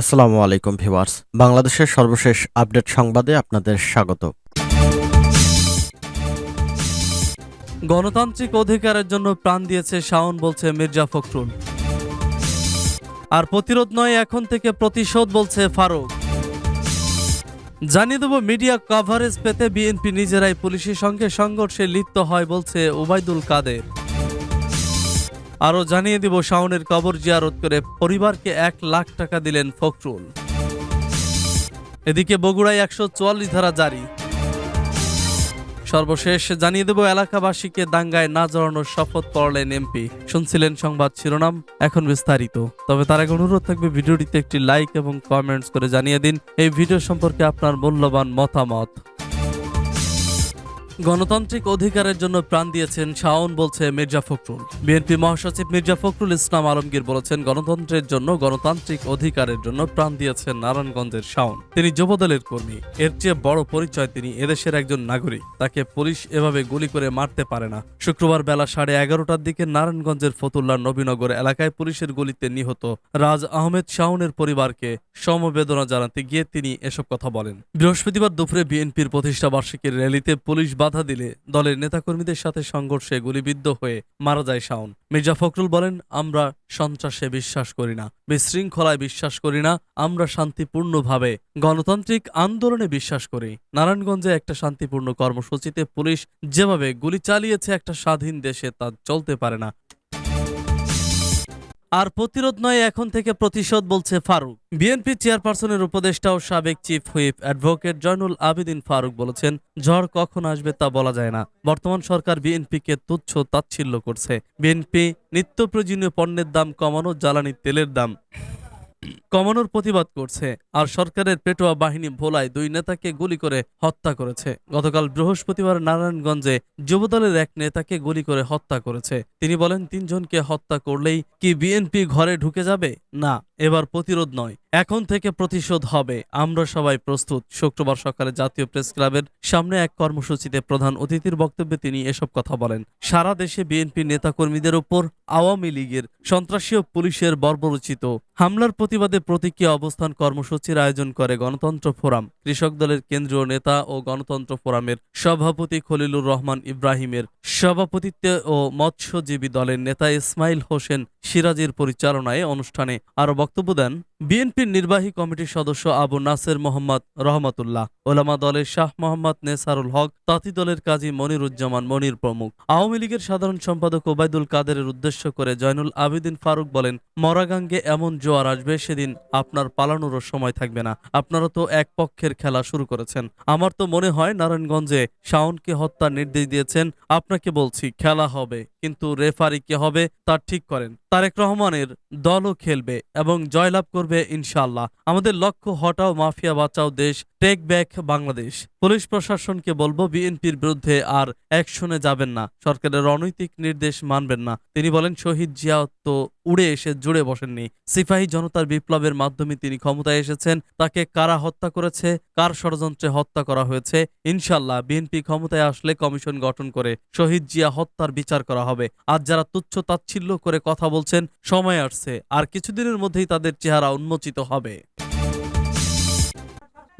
আসসালামু আলাইকুম ভিউয়ার্স। বাংলাদেশের সর্বশেষ আপডেট সংবাদে আপনাদের স্বাগত। গণতান্ত্রিক অধিকারের জন্য প্রাণ দিয়েছে শাওন, বলছে মির্জা ফখরুল। আর প্রতিরোধ নয়, এখন থেকে প্রতিশোধ, বলছে ফারুক। জানিয়ে দেব, মিডিয়া কভারেজ পেতে বিএনপি নিজেরাই পুলিশের সঙ্গে সংঘর্ষে লিপ্ত হয়, বলছে ওবায়দুল কাদের। আরও জানিয়ে দিব শাওনের কবর জিয়ারত করে পরিবারকে এক লাখ টাকা দিলেন ফখরুল। এদিকে বগুড়ায় একশো চুয়াল্লিশ ধারা জারি। সর্বশেষ জানিয়ে দেব, এলাকাবাসীকে দাঙ্গায় না জড়ানোর শপথ পড়লেন এমপি। শুনছিলেন সংবাদ শিরোনাম, এখন বিস্তারিত। তবে তার আগে অনুরোধ থাকবে, ভিডিওটিতে একটি লাইক এবং কমেন্টস করে জানিয়ে দিন। এই ভিডিও সম্পর্কে আপনার মূল্যবান মতামত। গণতান্ত্রিক অধিকারের জন্য প্রাণ দিয়েছেন শাওন, বলছে মির্জা ফখরুল। বিএনপি মহাসচিব মির্জা ফখরুল ইসলাম আলমগীর বলেছেন, গণতন্ত্রের জন্য গণতান্ত্রিক অধিকারের জন্য প্রাণ দিয়েছেন নারায়ণগঞ্জের শাওন। তিনি যুবদলের কর্মী, এর চেয়ে বড় পরিচয় তিনি এদেশের একজন নাগরিক। তাকে পুলিশ এভাবে গুলি করে মারতে পারে না। শুক্রবার বেলা সাড়ে এগারোটার দিকে নারায়ণগঞ্জের ফতুল্লা নবীনগর এলাকায় পুলিশের গুলিতে নিহত রাজ আহমেদ শাওনের পরিবারকে সমবেদনা জানাতে গিয়ে তিনি এসব কথা বলেন। বৃহস্পতিবার দুপুরে বিএনপির প্রতিষ্ঠা বার্ষিকীর র্যালিতে পুলিশ বাধা দিলে দলের নেতাকর্মীদের সাথে সংঘর্ষে গুলিবিদ্ধ হয়ে মারা যায় শাওন। মির্জা ফখরুল বলেন, আমরা সন্ত্রাসে বিশ্বাস করি না, বিশৃঙ্খলায় বিশ্বাস করি না, আমরা শান্তিপূর্ণভাবে গণতান্ত্রিক আন্দোলনে বিশ্বাস করি। নারায়ণগঞ্জে একটা শান্তিপূর্ণ কর্মসূচিতে পুলিশ যেভাবে গুলি চালিয়েছে, একটা স্বাধীন দেশে তা চলতে পারে না। আর প্রতিরোধ নয়, এখন থেকে প্রতিশোধ বলছে ফারুক। বিএনপি চেয়ারপারসনের উপদেষ্টা ও সাবেক chief whip advocate Joynul Abedin Faruk বলেছেন, ঝড় কখন আসবে তা বলা যায় না। বর্তমান সরকার বিএনপিকে তুচ্ছ তাচ্ছিল্য করছে। বিএনপি নিত্য প্রয়োজনীয় পণ্যের দাম কমানো, জ্বালানি তেলের দাম কমানোর প্রতিবাদ করছে আর সরকারের পেটোয়া বাহিনী ভোলায় দুই নেতাকে গুলি করে হত্যা করেছে। গতকাল বৃহস্পতিবার নারায়ণগঞ্জে যুবদলের এক নেতাকে গুলি করে হত্যা করেছে। তিনি বলেন, তিনজনকে হত্যা করলেই কি বিএনপি ঘরে ঢুকে যাবে? না, এবার প্রতিরোধ নয়। এখন থেকে প্রতিশোধ হবে। আমরা সবাই প্রস্তুত। শুক্রবার সকালে জাতীয় প্রেস ক্লাবের সামনে এক কর্মসূচিতে প্রধান অতিথির বক্তব্যে তিনি এসব কথা বলেন। সারা দেশে বিএনপি নেতাকর্মীদের উপর আওয়ামী লীগের সন্ত্রাসী ও পুলিশের বর্বরচিত হামলার প্রতিবাদে প্রতিক্রিয়া অবস্থান কর্মসূচির আয়োজন করে গণতন্ত্র ফোরাম? কৃষক দলের কেন্দ্রীয় নেতা ও গণতন্ত্র ফোরামের সভাপতি খলিলুর রহমান ইব্রাহিমের সভাপতিত্বে ও মৎস্যজীবী দলের নেতা ইসমাইল হোসেন সিরাজের পরিচালনায় অনুষ্ঠানে আরও বক্তব্য দেন বিএনপির নির্বাহী কমিটির সদস্য আবু নাসের মোহাম্মদ রহমতুল্লাহ, ওলামা দলের শাহ মোহাম্মদ নেসারুল হক, তাঁতি দলের কাজী মনিরুজ্জামান মনির প্রমুখ। আওয়ামী লীগের সাধারণ সম্পাদক ওবায়দুল কাদেরের উদ্দেশ্য করে জয়নুল আবেদিন ফারুক বলেন, মরাগাঙ্গে এমন জোয়ার আসবে সেদিন আপনার পালানোরও সময় থাকবে না। আপনারা তো এক পক্ষের খেলা শুরু করেছেন। আমার তো মনে হয় নারায়ণগঞ্জে শাওনকে হত্যার নির্দেশ দিয়েছেন। আপনাকে বলছি, খেলা হবে। কিন্তু রেফারি কে হবে তা ঠিক করেন। তারেক রহমানের দলও খেলবে এবং জয়লাভ করবে ইনশাআল্লাহ। আমাদের লক্ষ্য, হটাও মাফিয়া বাঁচাও দেশ, টেক ব্যাক বাংলাদেশ। পুলিশ প্রশাসনকে বলব, বিএনপির বিরুদ্ধে আর অ্যাকশনে যাবেন না। সরকারের অনৈতিক নির্দেশ মানবেন না। তিনি বলেন, শহীদ জিয়া তো উড়ে এসে জুড়ে বসেননি। সিপাহী জনতার বিপ্লবের মাধ্যমে তিনি ক্ষমতায় এসেছেন। তাকে কারা হত্যা করেছে, কার ষড়যন্ত্রে হত্যা করা হয়েছে ইনশাল্লাহ বিএনপি ক্ষমতায় আসলে কমিশন গঠন করে শহীদ জিয়া হত্যার বিচার করা হবে। আজ যারা তুচ্ছ তাচ্ছিল্য করে কথা বলছেন, সময় আসছে। আর কিছুদিনের মধ্যেই তাদের চেহারা উন্মোচিত হবে।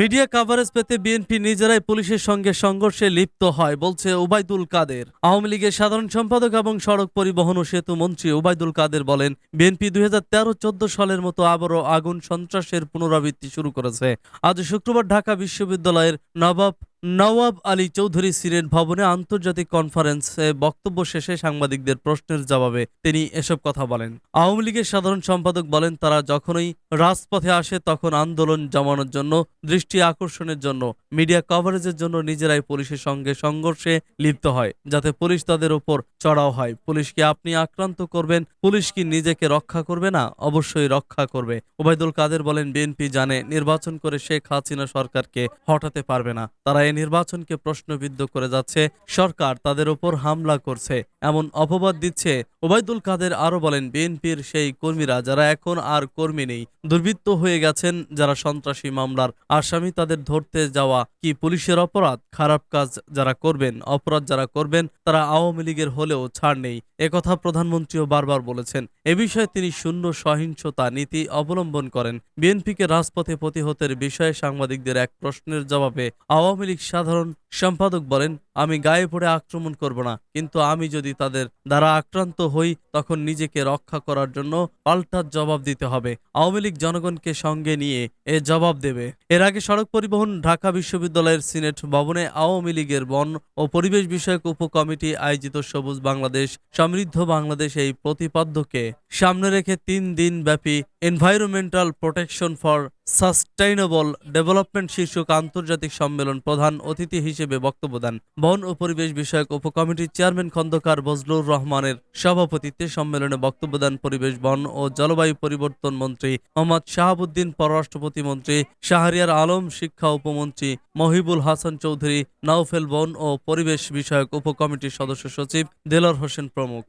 মিডিয়া কাভারেজ পেতে বিএনপি নিজেরাই পুলিশের সঙ্গে সংঘর্ষে লিপ্ত হয়, বলছে ওবায়দুল কাদের। আওয়ামী লীগের সাধারণ সম্পাদক এবং সড়ক পরিবহন ও সেতু মন্ত্রী ওবায়দুল কাদের বলেন বিএনপি দুই হাজার তেরো চোদ্দ সালের মতো আবারও আগুন সন্ত্রাসের পুনরাবৃত্তি শুরু করেছে। আজ শুক্রবার ঢাকা বিশ্ববিদ্যালয়ের নবাব নওয়াব আলী চৌধুরী সিরেট ভবনে আন্তর্জাতিক কনফারেন্সে বক্তব্য শেষে সাংবাদিকদের প্রশ্নের জবাবে তিনি এসব কথা বলেন। আওয়ামী লীগের সাধারণ সম্পাদক বলেন, তারা যখনই রাজপথে আসে তখন আন্দোলন জমানোর জন্য, দৃষ্টি আকর্ষণের জন্য, মিডিয়া কভারেজের জন্য নিজেরাই পুলিশের সঙ্গে সংঘর্ষে লিপ্ত হয়, যাতে পুলিশ তাদের ওপর চড়াও হয়। পুলিশকে আপনি আক্রান্ত করবেন, পুলিশ কি নিজেকে রক্ষা করবে না? অবশ্যই রক্ষা করবে। ওবায়দুল কাদের বলেন, বিএনপি জানে, নির্বাচন করে শেখ হাসিনা সরকারকে হটাতে পারবে না। তারা নির্বাচনকে প্রশ্নবিদ্ধ করে যাচ্ছে। সরকার তাদের ওপর হামলা করছে। এমন অপবাদ দিচ্ছে ওবায়দুল কাদের আরও বলেন, বিএনপির সেই কর্মীরা যারা এখন আর কর্মী নেই, দুর্বৃত্ত হয়ে গেছেন যারা সন্ত্রাসী মামলার আসামি, তাদের ধরতে যাওয়া কি পুলিশের অপরাধ? খারাপ কাজ যারা করবেন, অপরাধ যারা করবেন, তারা আওয়ামী লীগের হলেও ছাড় নেই। একথা প্রধানমন্ত্রীও বারবার বলেছেন। এ বিষয়ে তিনি শূন্য সহিংসতা নীতি অবলম্বন করেন। বিএনপিকে রাজপথে প্রতিহতের বিষয়ে সাংবাদিকদের এক প্রশ্নের জবাবে আওয়ামী লীগ সাধারণ সম্পাদক বলেন, আমি গায়ে পড়ে আক্রমণ করব না, কিন্তু আমি যদি তাদের দ্বারা আক্রান্ত হই, তখন নিজেকে রক্ষা করার জন্য পাল্টা জবাব দিতে হবে। আওয়ামী লীগ জনগণকে সঙ্গে নিয়ে এ জবাব দেবে। এর আগে সড়ক পরিবহন ঢাকা বিশ্ববিদ্যালয়ের সিনেট ভবনে আওয়ামী লীগের বন ও পরিবেশ বিষয়ক উপকমিটি আয়োজিত সবুজ বাংলাদেশ, সমৃদ্ধ বাংলাদেশ এই প্রতিপাদ্যকে সামনে রেখে তিন দিন ব্যাপী environmental protection for sustainable development শীর্ষক আন্তর্জাতিক সম্মেলন প্রধান অতিথি হিসেবে বক্তব্য দেন। বন ও পরিবেশ বিষয়ক উপকমিটির চেয়ারম্যান খন্দকার বজলুর রহমানের সভাপতিত্বে সম্মেলনে বক্তব্য দেন পরিবেশ, বন ও জলবায়ু পরিবর্তন মন্ত্রী মোহাম্মদ শাহাবুদ্দিন পররাষ্ট্র প্রতিমন্ত্রী শাহরিয়ার আলম, শিক্ষা উপমন্ত্রী মহিবুল হাসান চৌধুরী, নাওফেল বন ও পরিবেশ বিষয়ক উপকমিটির সদস্য সচিব দেলর হোসেন প্রমুখ।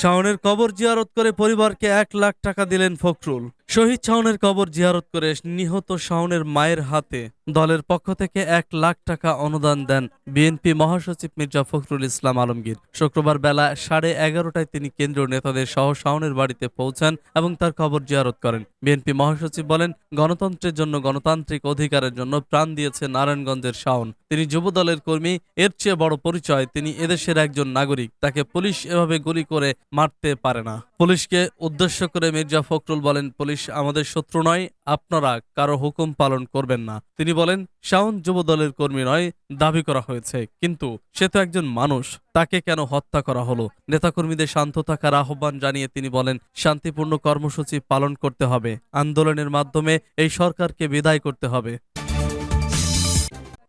শাওনের কবর জিয়ারত করে পরিবারকে এক লাখ টাকা দিলেন ফখরুল। শহীদ শাওনের কবর জিয়ারত করে নিহত শাওনের মায়ের হাতে দলের পক্ষ থেকে এক লাখ টাকা অনুদান দেন বিএনপি মহাসচিব মির্জা ফখরুল ইসলাম আলমগীর। শুক্রবার বেলা সাড়ে এগারোটায় তিনি কেন্দ্রীয় নেতাদের সহ শাওনের বাড়িতে পৌঁছান এবং তার কবর জিয়ারত করেন। বিএনপি মহাসচিব বলেন, গণতন্ত্রের জন্য গণতান্ত্রিক অধিকারের জন্য প্রাণ দিয়েছে নারায়ণগঞ্জের শাওন। তিনি যুব দলের কর্মী, এর চেয়ে বড় পরিচয় তিনি এদেশের একজন নাগরিক। তাকে পুলিশ এভাবে গুলি করে মারতে পারে না। পুলিশকে উদ্দেশ্য করে মির্জা ফখরুল বলেন, পুলিশ আমাদের শত্রু নয়, আপনারা কারও হুকুম পালন করবেন না। তিনি বলেন, শাওন যুব দলের কর্মী নয়, দাবি করা হয়েছে। কিন্তু সে তো একজন মানুষ, তাকে কেন হত্যা করা হলো? নেতাকর্মীদের শান্ত থাকার আহ্বান জানিয়ে তিনি বলেন, শান্তিপূর্ণ কর্মসূচি পালন করতে হবে। আন্দোলনের মাধ্যমে এই সরকারকে বিদায় করতে হবে।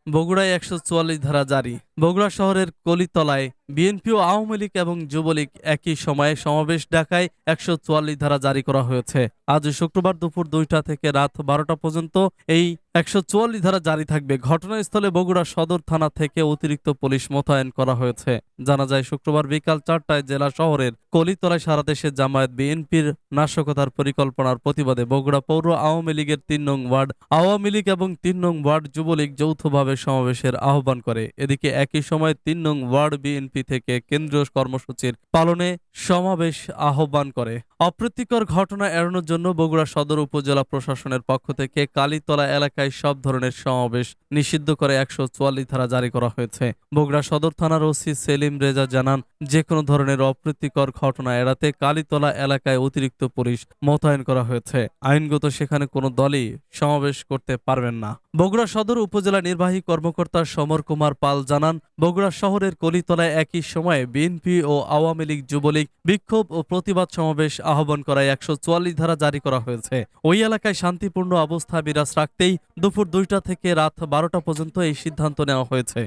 বগুড়ায় একশো চুয়াল্লিশ ধারা জারি। বগুড়া শহরের কলিতলায় বিএনপি ও আওয়ামী লীগ এবং যুবলীগ একই সময়ে সমাবেশ ডাকায় একশো চুয়াল্লিশ ধারা জারি করা হয়েছে। আজ শুক্রবার দুপুর দুইটা থেকে রাত বারোটা পর্যন্ত এই একশো চুয়াল্লিশ ধারা জারি থাকবে। ঘটনাস্থলে বগুড়া সদর থানা থেকে অতিরিক্ত পুলিশ মোতায়েন করা হয়েছে। জানা যায়, শুক্রবার বিকাল চারটায় জেলা শহরের কলিতলায় সারা দেশে জামায়াত বিএনপির নাশকতার পরিকল্পনার প্রতিবাদে বগুড়া পৌর আওয়ামী লীগের তিন নং ওয়ার্ড, আওয়ামী লীগ এবং তিন নং ওয়ার্ড যুবলীগ যৌথভাবে সমাবেশের আহ্বান করে। এদিকে একই সময় তিন নং ওয়ার্ড বিএনপি থেকে কেন্দ্রীয় কর্মসূচির পালনে সমাবেশ আহ্বান করে। অপ্রীতিকর ঘটনা এড়ানোর জন্য বগুড়া সদর উপজেলা প্রশাসনের পক্ষ থেকে কালীতলা এলাকায় সব ধরনের সমাবেশ নিষিদ্ধ করে একশো চুয়াল্লিশ ধারা জারি করা হয়েছে। বগুড়া সদর থানার ওসি সেলিম রেজা জানান, যে কোনো ধরনের অপ্রীতিকর ঘটনা এড়াতে কালীতলা এলাকায় অতিরিক্ত পুলিশ মোতায়েন করা হয়েছে। আইনগত সেখানে কোনো দলই সমাবেশ করতে পারবেন না। বগুড়া সদর উপজেলা নির্বাহী কর্মকর্তা সমর কুমার পাল জানান, বগুড়া শহরের কলিতলায় একই সময়ে বিএনপি ও আওয়ামী লীগ যুবলীগ বিক্ষোভ ও প্রতিবাদ সমাবেশ আহ্বান করায় একশো চুয়াল্লিশ ধারা জারি করা হয়েছে। ওই এলাকায় শান্তিপূর্ণ অবস্থা বিরাজ রাখতেই দুপুর দুইটা থেকে রাত বারোটা পর্যন্ত এই সিদ্ধান্ত নেওয়া হয়েছে।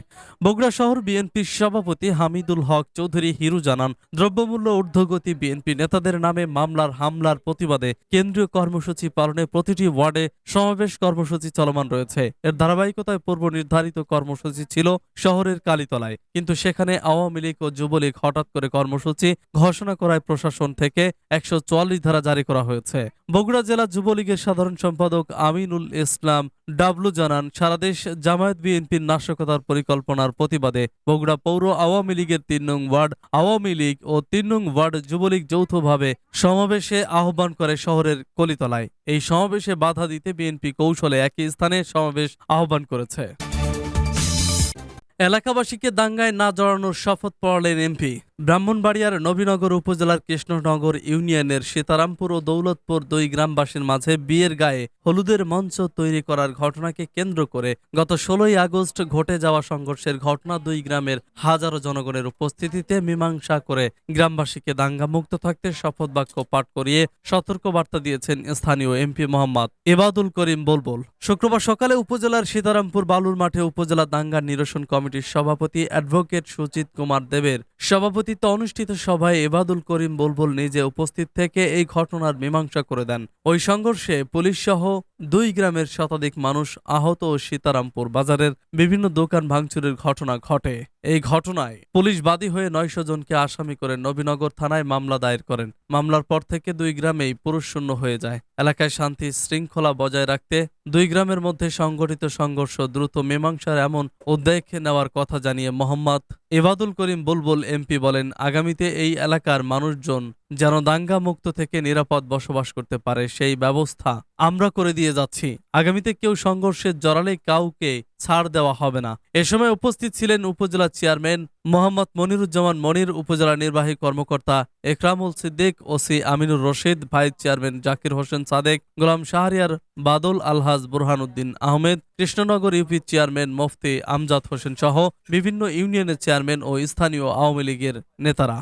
বগুড়া শহর বিএনপির সভাপতি হামিদুল হক চৌধুরী হিরু জানান, দ্রব্যমূল্য ঊর্ধ্বগতি বিএনপি নেতাদের নামে মামলার হামলার প্রতিবাদে কেন্দ্রীয় কর্মসূচি পালনে প্রতিটি ওয়ার্ডে সমাবেশ কর্মসূচি চলমান রয়েছে। এর ধারাবাহিকতায় পূর্ব নির্ধারিত কর্মসূচি ছিল শহরের কালীতলায়। কিন্তু সেখানে আওয়ামী লীগ ও যুবলীগ হঠাৎ করে কর্মসূচি ঘোষণা করায় প্রশাসন থেকে একশো চুয়াল্লিশ ধারা জারি করা হয়েছে। বগুড়া জেলা যুবলীগের সাধারণ সম্পাদক আমিনুল ইসলাম ডাবলু জানান সারাদেশ জামায়াত বিএনপির নাশকতার পরিকল্পনার প্রতিবাদে বগুড়া পৌর আওয়ামী লীগের তিন নং ওয়ার্ড, আওয়ামী লীগ ও তিন নং ওয়ার্ড যুবলীগ যৌথভাবে সমাবেশে আহ্বান করে শহরের কলিতলায়। এই সমাবেশে বাধা দিতে বিএনপি কৌশলে একই স্থানে সমাবেশ আহ্বান করেছে। এলাকাবাসীকে দাঙ্গায় না জড়ানোর শপথ পড়ালেন এমপি। ব্রাহ্মণবাড়িয়ার নবীনগর উপজেলার কৃষ্ণনগর ইউনিয়নের সীতারামপুর ও দৌলতপুর দুই গ্রামবাসীর মাঝে বিয়ের গায়ে হলুদের মঞ্চ তৈরি করার ঘটনাকে কেন্দ্র করে গত ষোলোই আগস্ট ঘটে যাওয়া সংঘর্ষের ঘটনা দুই গ্রামের হাজারো জনগণের উপস্থিতিতে মীমাংসা করে গ্রামবাসীকে দাঙ্গামুক্ত থাকতে শপথ বাক্য পাঠ করিয়ে সতর্ক বার্তা দিয়েছেন স্থানীয় এমপি মোহাম্মদ এবাদুল করিম বলবল। শুক্রবার সকালে উপজেলার সীতারামপুর বালুর মাঠে উপজেলা দাঙ্গা নিরসন কমিটির সভাপতি অ্যাডভোকেট সুচিত কুমার দেবের সভাপতিত্বে অনুষ্ঠিত সভায় এবাদুল করিম বুলবুল নিজে উপস্থিত থেকে এই ঘটনার মীমাংসা করে দেন। ওই সংঘর্ষে পুলিশ সহ দুই গ্রামের শতাধিক মানুষ আহত ও সীতারামপুর বাজারের বিভিন্ন দোকান ভাঙচুরের ঘটনা ঘটে। এই ঘটনায় পুলিশ বাদী হয়ে নয়শো জনকে আসামি করে নবীনগর থানায় মামলা দায়ের করেন। মামলার পর থেকে দুই গ্রামেই পুরুষ শূন্য হয়ে যায়। এলাকায় শান্তি শৃঙ্খলা বজায় রাখতে দুই গ্রামের মধ্যে সংগঠিত সংঘর্ষ দ্রুত মীমাংসার এমন উদ্যোগ নেওয়ার কথা জানিয়ে মোহাম্মদ এবাদুল করিম বুলবুল এমপি বলেন, আগামীতে এই এলাকার মানুষজন যেন দাঙ্গা মুক্ত থেকে নিরাপদ বসবাস করতে পারে সেই ব্যবস্থা আমরা করে দিয়ে যাচ্ছি। আগামীতে কেউ সংঘর্ষে জড়ালে কাউকে ছাড় দেওয়া হবে না। এ সময় উপস্থিত ছিলেন উপজেলা চেয়ারম্যান মোহাম্মদ মনিরুজ্জামান মনির, উপজেলা নির্বাহী কর্মকর্তা Ekramul Siddique, OC Aminur Rashid, vice chairman Zakir Hossain Sadek, Golam Shahriar, Badal Alhaj Burhanuddin Ahmed, Krishnanagar UP chairman Mufti Amjad Hossain সহ বিভিন্ন ইউনিয়নের চেয়ারম্যান ও স্থানীয় আওয়ামী লীগের নেতারা।